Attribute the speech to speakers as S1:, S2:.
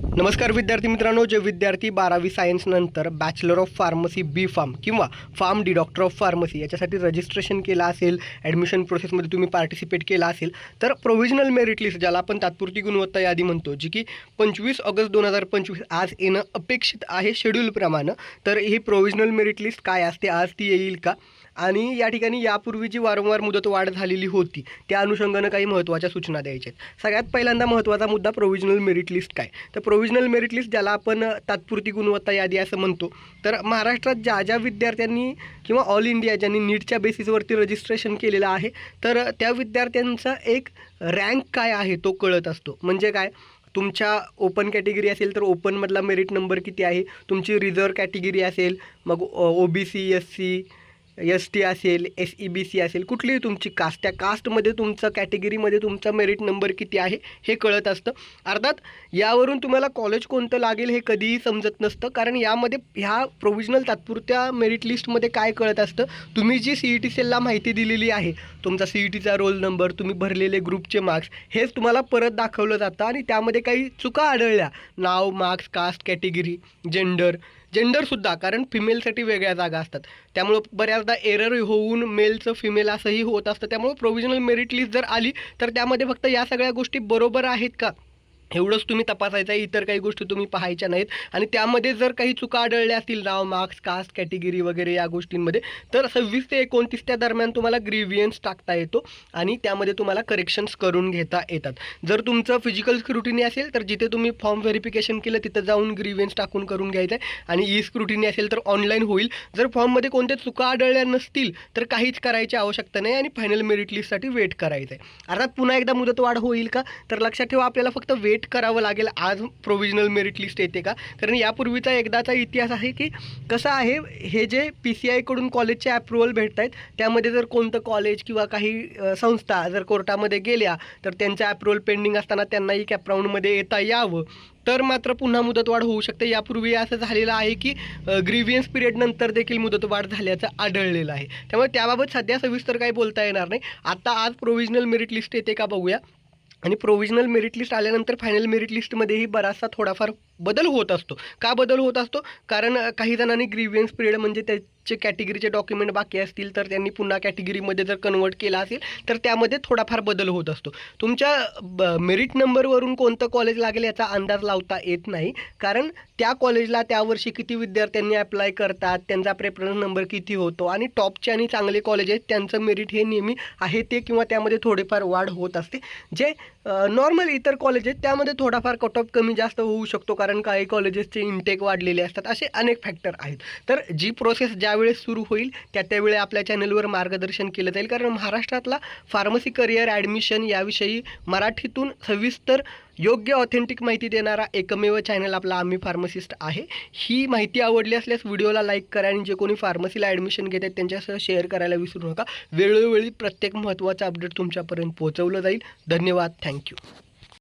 S1: नमस्कार विद्यार्थी मित्रांनो जे विद्यार्थी बारावी सायन्स नंतर bachelor of pharmacy B pharm किंवा pharm D doctor of pharmacy याच्यासाठी रजिस्ट्रेशन केलं असेल ॲडमिशन प्रोसेसमध्ये तुम्ही पार्टिसिपेट केला असेल तर प्रोव्हिजनल मेरिट लिस्ट ज्याला आपण तात्पुरती गुणवत्ता यादी म्हणतो जी की पंचवीस ऑगस्ट दोन हजार पंचवीस आज येणं अपेक्षित आहे शेड्यूलप्रमाणे तर ही प्रोव्हिजनल मेरिट लिस्ट काय असते आज ती येईल का? आणि या ठिकाणी यापूर्वी जी वारंवार मुदतवाढ झालेली होती त्या अनुषंगानं काही महत्त्वाच्या सूचना द्यायच्या आहेत. सगळ्यात पहिल्यांदा महत्त्वाचा मुद्दा प्रोव्हिजनल मेरिट लिस्ट काय? तर प्रोव्हिजनल मेरिट लिस्ट ज्याला आपण तात्पुरती गुणवत्ता यादी असं म्हणतो. तर महाराष्ट्रात ज्या ज्या विद्यार्थ्यांनी किंवा ऑल इंडिया ज्यांनी नीटच्या बेसिसवरती रजिस्ट्रेशन केलेलं आहे तर त्या विद्यार्थ्यांचा एक रँक काय आहे तो कळत असतो. म्हणजे काय? तुमच्या ओपन कॅटेगरी असेल तर ओपनमधला मेरिट नंबर किती आहे? तुमची रिझर्व कॅटेगरी असेल मग O B C S C S T असेल एस ई बी सी असेल कुठलीही तुमची कास्ट त्या कास्टमध्ये तुमचं कॅटेगरीमध्ये तुमचा मेरिट नंबर किती आहे हे कळत असतं. अर्थात यावरून तुम्हाला कॉलेज कोणतं लागेल हे कधीही समजत नसतं. कारण यामध्ये ह्या प्रोव्हिजनल तात्पुरत्या मेरिट लिस्टमध्ये काय कळत असतं? तुम्ही जी सी ई टी सेलला माहिती दिलेली आहे तुमचा सी ई टीचा रोल नंबर तुम्ही भरलेले ग्रुपचे मार्क्स हेच तुम्हाला परत दाखवलं जातं. आणि त्यामध्ये काही चुका आढळल्या. नाव मार्क्स कास्ट कॅटेगरी जेंडर जेंडरसुद्धा कारण फिमेलसाठी वेगळ्या जागा असतात. त्यामुळं बऱ्याचदा एरर होऊन मेलचं फिमेल असंही होत असतं. त्यामुळं प्रोव्हिजनल मेरिट लिस्ट जर आली तर त्यामध्ये फक्त या सगळ्या गोष्टी बरोबर आहेत का? एवढंच तुम्ही तपासायचं आहे इतर काही गोष्टी तुम्ही पाहायच्या नाहीत. आणि त्यामध्ये जर काही चुका आढळल्या असतील नाव मार्क्स कास्ट कॅटेगरी वगैरे या गोष्टींमध्ये तर सव्वीस ते एकोणतीस त्या दरम्यान तुम्हाला ग्रीवियन्स टाकता येतो आणि त्यामध्ये तुम्हाला करेक्शन्स करून घेता येतात. जर तुमचं फिजिकल स्क्रुटिनी असेल तर जिथे तुम्ही फॉर्म व्हेरिफिकेशन केलं तिथं जाऊन ग्रीवियन्स टाकून करून घ्यायचं आहे. आणि ई स्क्रुटिनी असेल तर ऑनलाईन होईल. जर फॉर्ममध्ये कोणत्या चुका आढळल्या नसतील तर काहीच करायची आवश्यकता नाही आणि फायनल मेरिट लिस्टसाठी वेट करायचं आहे. अर्थात पुन्हा एकदा मुदतवाढ होईल का? तर लक्षात ठेवा आपल्याला फक्त वेट करावं लागेल. आज प्रोव्हिजनल मेरिट लिस्ट येते का? कारण यापूर्वीचा एकदाचा इतिहास आहे की कसं आहे हे जे पी सी आयकडून कॉलेजचे अप्रुव्हल भेटत आहेत त्यामध्ये जर कोणतं कॉलेज किंवा काही संस्था जर कोर्टामध्ये गेल्या तर त्यांचं अप्रुव्हल पेंडिंग असताना त्यांनाही कॅपराऊंडमध्ये येता यावं. तर मात्र पुन्हा मुदतवाढ होऊ शकते. यापूर्वी असं झालेलं आहे की ग्रीव्हियन्स पिरियडनंतर देखील मुदतवाढ झाल्याचं आढळलेलं आहे. त्यामुळे त्याबाबत सध्या सविस्तर काही बोलता येणार नाही. आता आज प्रोव्हिजनल मेरिट लिस्ट येते का बघूया. आणि प्रोव्हिजनल मेरिट लिस्ट आल्यानंतर फायनल मेरिट लिस्टमध्येही बराचसा थोडाफार बदल होत असतो. का बदल होत असतो? कारण काही जणांनी ग्रीवियन्स पिरियड म्हणजे चे कॅटेगरीचे डॉक्युमेंट बाकी असतील तर त्यांनी पुन्हा कॅटेगरीमध्ये जर कन्वर्ट केला असेल तर त्यामध्ये थोडाफार बदल होत असतो. तुमच्या मेरिट नंबरवरून कोणतं कॉलेज लागेल याचा अंदाज लावता येत नाही. कारण त्या कॉलेजला त्यावर्षी किती विद्यार्थ्यांनी अप्लाय करतात त्यांचा प्रेफरन्स नंबर किती होतो आणि टॉपचे आणि चांगले कॉलेज आहेत त्यांचं मेरिट हे नेहमी आहे ते किंवा त्यामध्ये थोडेफार वाढ होत असते. जे नॉर्मल इतर कॉलेज आहेत त्यामध्ये थोडाफार कट ऑफ कमी जास्त होऊ शकतो कारण काही कॉलेजेसचे इंटेक वाढलेले असतात असे अनेक फॅक्टर आहेत. तर जी प्रोसेस ज्या ज्यावेळेस सुरू होईल त्या त्यावेळी आपल्या चॅनलवर मार्गदर्शन केलं जाईल. कारण महाराष्ट्रातला फार्मसी करिअर ॲडमिशन याविषयी मराठीतून सविस्तर योग्य ऑथेंटिक माहिती देणारा एकमेव चॅनल आपला आम्ही फार्मसिस्ट आहे. ही माहिती आवडली असल्यास व्हिडिओला लाईक करा आणि जे कोणी फार्मसीला ॲडमिशन घेत आहेत त्यांच्यासह शेअर करायला विसरू नका. वेळोवेळी प्रत्येक महत्त्वाचं अपडेट तुमच्यापर्यंत पोहोचवलं जाईल. धन्यवाद. थँक्यू